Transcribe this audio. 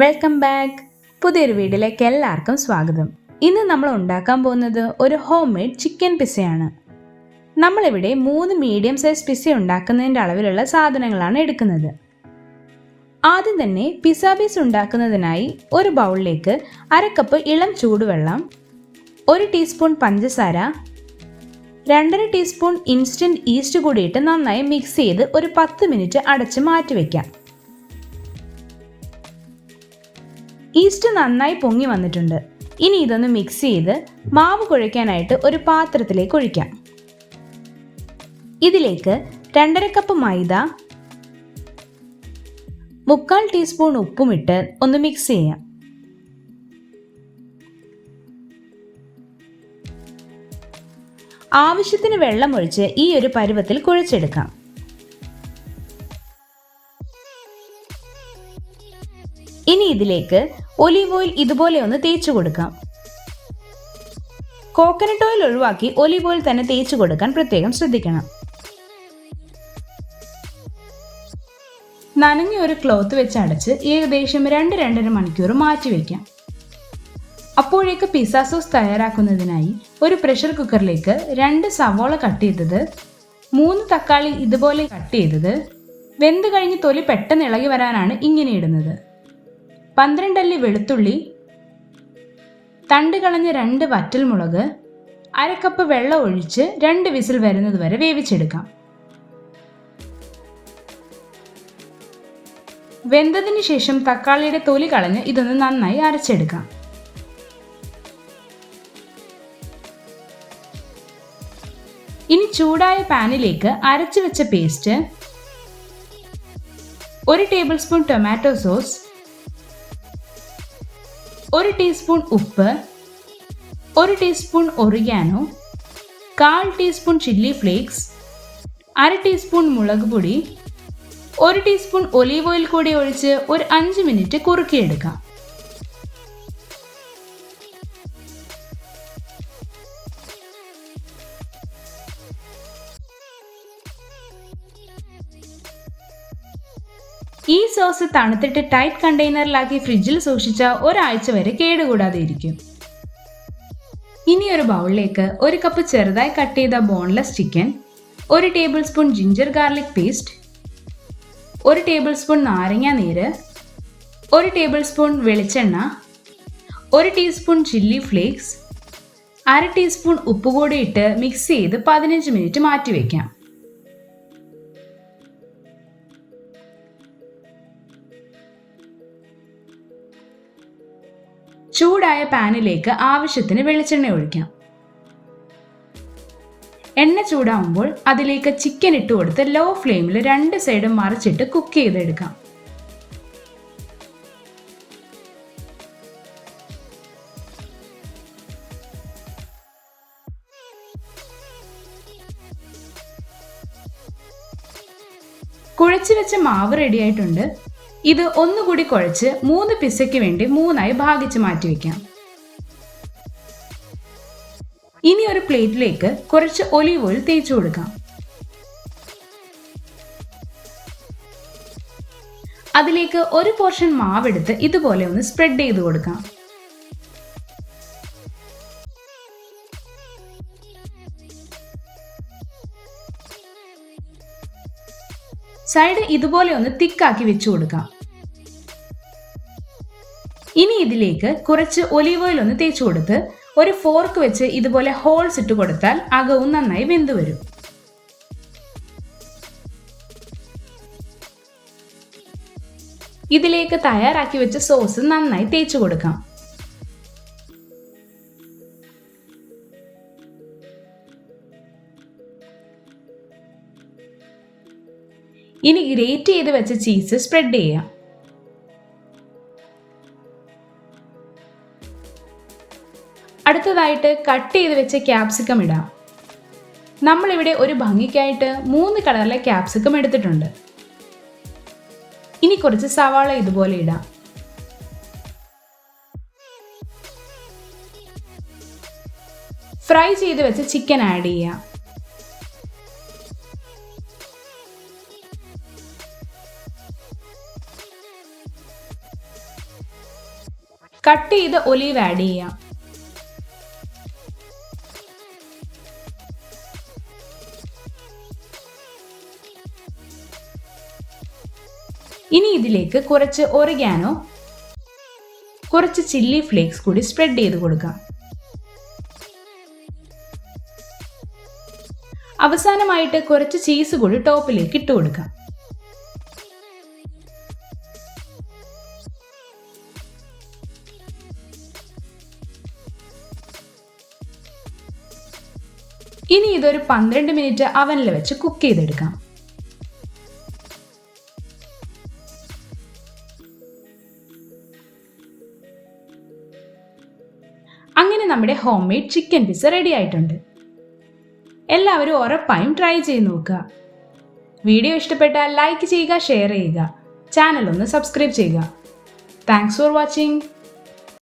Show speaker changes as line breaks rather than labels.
welcome back പുതിയൊരു വീഡിയോയിലേക്ക് എല്ലാവർക്കും സ്വാഗതം ഇന്ന് നമ്മൾ ഉണ്ടാക്കാൻ പോകുന്നത് ഒരു ഹോം മെയ്ഡ് ചിക്കൻ പിസയാണ് നമ്മളിവിടെ മൂന്ന് മീഡിയം സൈസ് പിസ ഉണ്ടാക്കുന്നതിൻ്റെ അളവിലുള്ള സാധനങ്ങളാണ് എടുക്കുന്നത് ആദ്യം തന്നെ പിസ പീസ് ഉണ്ടാക്കുന്നതിനായി ഒരു ബൗളിലേക്ക് അര കപ്പ് ഇളം ചൂടുവെള്ളം ഒരു ടീസ്പൂൺ പഞ്ചസാര രണ്ടര ടീസ്പൂൺ ഇൻസ്റ്റൻറ്റ് ഈസ്റ്റ് കൂടിയിട്ട് നന്നായി മിക്സ് ചെയ്ത് ഒരു പത്ത് മിനിറ്റ് അടച്ച് മാറ്റി വയ്ക്കാം ഈസ്റ്റ് നന്നായി പൊങ്ങി വന്നിട്ടുണ്ട് ഇനി ഇതൊന്ന് മിക്സ് ചെയ്ത് മാവ് കുഴയ്ക്കാനായിട്ട് ഒരു പാത്രത്തിലേക്ക് ഒഴിക്കാം ഇതിലേക്ക് രണ്ടര കപ്പ് മൈദ മുക്കാൽ ടീസ്പൂൺ ഉപ്പുമിട്ട് ഒന്ന് മിക്സ് ചെയ്യാം ആവശ്യത്തിന് വെള്ളമൊഴിച്ച് ഈ ഒരു പരുവത്തിൽ കുഴച്ചെടുക്കാം ഇനി ഇതിലേക്ക് ഒലീവ് ഓയിൽ ഇതുപോലെ ഒന്ന് തേച്ചു കൊടുക്കാം കോക്കനട്ട് ഓയിൽ ഒഴിവാക്കി ഒലീവ് ഓയിൽ തന്നെ തേച്ചു കൊടുക്കാൻ പ്രത്യേകം ശ്രദ്ധിക്കണം നനഞ്ഞ ഒരു ക്ലോത്ത് വെച്ച് അടച്ച് ഏകദേശം രണ്ട് രണ്ടര മണിക്കൂർ മാറ്റിവെക്കാം അപ്പോഴേക്ക് പിസ്സ സോസ് തയ്യാറാക്കുന്നതിനായി ഒരു പ്രഷർ കുക്കറിലേക്ക് രണ്ട് സവോള കട്ട് ചെയ്തത് മൂന്ന് തക്കാളി ഇതുപോലെ കട്ട് ചെയ്തത് വെന്ത് കഴിഞ്ഞ് തൊലി പെട്ടെന്ന് ഇളകി വരാനാണ് ഇങ്ങനെ ഇടുന്നത് പന്ത്രണ്ടല്ലി വെളുത്തുള്ളി തണ്ട് കളഞ്ഞ രണ്ട് വറ്റൽമുളക് അരക്കപ്പ് വെള്ളം ഒഴിച്ച് രണ്ട് വിസിൽ വരുന്നത് വരെ വേവിച്ചെടുക്കാം വെന്തതിന് ശേഷം തക്കാളിയുടെ തൊലി കളഞ്ഞ് ഇതൊന്ന് നന്നായി അരച്ചെടുക്കാം ഇനി ചൂടായ പാനിലേക്ക് അരച്ചു വെച്ച പേസ്റ്റ് ഒരു ടേബിൾ സ്പൂൺ ടൊമാറ്റോ സോസ് ഒരു ടീസ്പൂൺ ഉപ്പ് ഒരു ടീസ്പൂൺ ഒറിഗാനോ കാൽ ടീസ്പൂൺ ചില്ലി ഫ്ലേക്സ് അര ടീസ്പൂൺ മുളക് പൊടി ഒരു ടീസ്പൂൺ ഒലീവ് ഓയിൽ കൂടി ഒഴിച്ച് ഒരു അഞ്ച് മിനിറ്റ് കുറുക്കിയെടുക്കാം ഈ സോസ് തണുത്തിട്ട് ടൈറ്റ് കണ്ടെയ്നറിലാക്കി ഫ്രിഡ്ജിൽ സൂക്ഷിച്ച ഒരാഴ്ച വരെ കേടുകൂടാതെ ഇരിക്കും ഇനി ഒരു ബൗളിലേക്ക് ഒരു കപ്പ് ചെറുതായി കട്ട് ചെയ്ത ബോൺലെസ് ചിക്കൻ ഒരു tablespoon ginger garlic paste ഒരു ടേബിൾ സ്പൂൺ നാരങ്ങ നീര് ഒരു ടേബിൾ സ്പൂൺ വെളിച്ചെണ്ണ ഒരു ടീസ്പൂൺ ചില്ലി ഫ്ലേക്സ് അര ടീസ്പൂൺ ഉപ്പ് കൂടി ഇട്ട് മിക്സ് ചെയ്ത് പതിനഞ്ച് മിനിറ്റ് മാറ്റി വയ്ക്കാം ചൂടായ പാനിലേക്ക് ആവശ്യത്തിന് വെളിച്ചെണ്ണ ഒഴിക്കാം എണ്ണ ചൂടാവുമ്പോൾ അതിലേക്ക് ചിക്കൻ ഇട്ട് കൊടുത്ത് ലോ ഫ്ലെയിമിൽ രണ്ട് സൈഡും മറിച്ചിട്ട് കുക്ക് ചെയ്തെടുക്കാം കുഴച്ചു വെച്ച മാവ് റെഡിയായിട്ടുണ്ട് ഇത് ഒന്നുകൂടി കുഴച്ച് മൂന്ന് പിസയ്ക്ക് വേണ്ടി മൂന്നായി ഭാഗിച്ച് മാറ്റിവെക്കാം ഇനി ഒരു പ്ലേറ്റിലേക്ക് കുറച്ച് ഒലിവ് ഓയിൽ തേച്ചു കൊടുക്കാം അതിലേക്ക് ഒരു പോർഷൻ മാവെടുത്ത് ഇതുപോലെ ഒന്ന് സ്പ്രെഡ് ചെയ്ത് കൊടുക്കാം സൈഡ് ഇതുപോലെ ഒന്ന് തിക്കാക്കി വെച്ചു കൊടുക്കാം ഇനി ഇതിലേക്ക് കുറച്ച് ഒലീവ് ഓയിൽ ഒന്ന് തേച്ചു കൊടുത്ത് ഒരു ഫോർക്ക് വെച്ച് ഇതുപോലെ ഹോൾസ് ഇട്ട് കൊടുത്താൽ അകവും നന്നായി വെന്തു വരും ഇതിലേക്ക് തയ്യാറാക്കി വെച്ച സോസ് നന്നായി തേച്ചു കൊടുക്കാം ഇനി ഗ്രേറ്റ് ചെയ്ത് വെച്ച ചീസ് സ്പ്രെഡ് ചെയ്യാം അടുത്തതായിട്ട് കട്ട് ചെയ്ത് വെച്ച ക്യാപ്സിക്കം ഇടാം നമ്മളിവിടെ ഒരു ഭംഗിക്കായിട്ട് മൂന്ന് കളറിലെ ക്യാപ്സിക്കം എടുത്തിട്ടുണ്ട് ഇനി കുറച്ച് സവാള ഇതുപോലെ ഇടാം ഫ്രൈ ചെയ്ത് വെച്ച ചിക്കൻ ആഡ് ചെയ്യാം കട്ട് ചെയ്ത് ഒലീവ് ആഡ് ചെയ്യാം ഇനി ഇതിലേക്ക് കുറച്ച് ഒറിഗാനോ കുറച്ച് ചില്ലി ഫ്ലേക്സ് കൂടി സ്പ്രെഡ് ചെയ്ത് കൊടുക്കാം അവസാനമായിട്ട് കുറച്ച് ചീസ് കൂടി ടോപ്പിലേക്ക് ഇട്ട് കൊടുക്കാം ഇനി ഇതൊരു പന്ത്രണ്ട് മിനിറ്റ് അവനിൽ വെച്ച് കുക്ക് ചെയ്തെടുക്കാം അങ്ങനെ നമ്മുടെ homemade chicken pizza ready ആയിട്ടുണ്ട് എല്ലാവരും ഉറപ്പായും ട്രൈ ചെയ്ത് നോക്കുക വീഡിയോ ഇഷ്ടപ്പെട്ടാൽ ലൈക്ക് ചെയ്യുക ഷെയർ ചെയ്യുക ചാനൽ ഒന്ന് സബ്സ്ക്രൈബ് ചെയ്യുക താങ്ക്സ് ഫോർ വാച്ചിങ്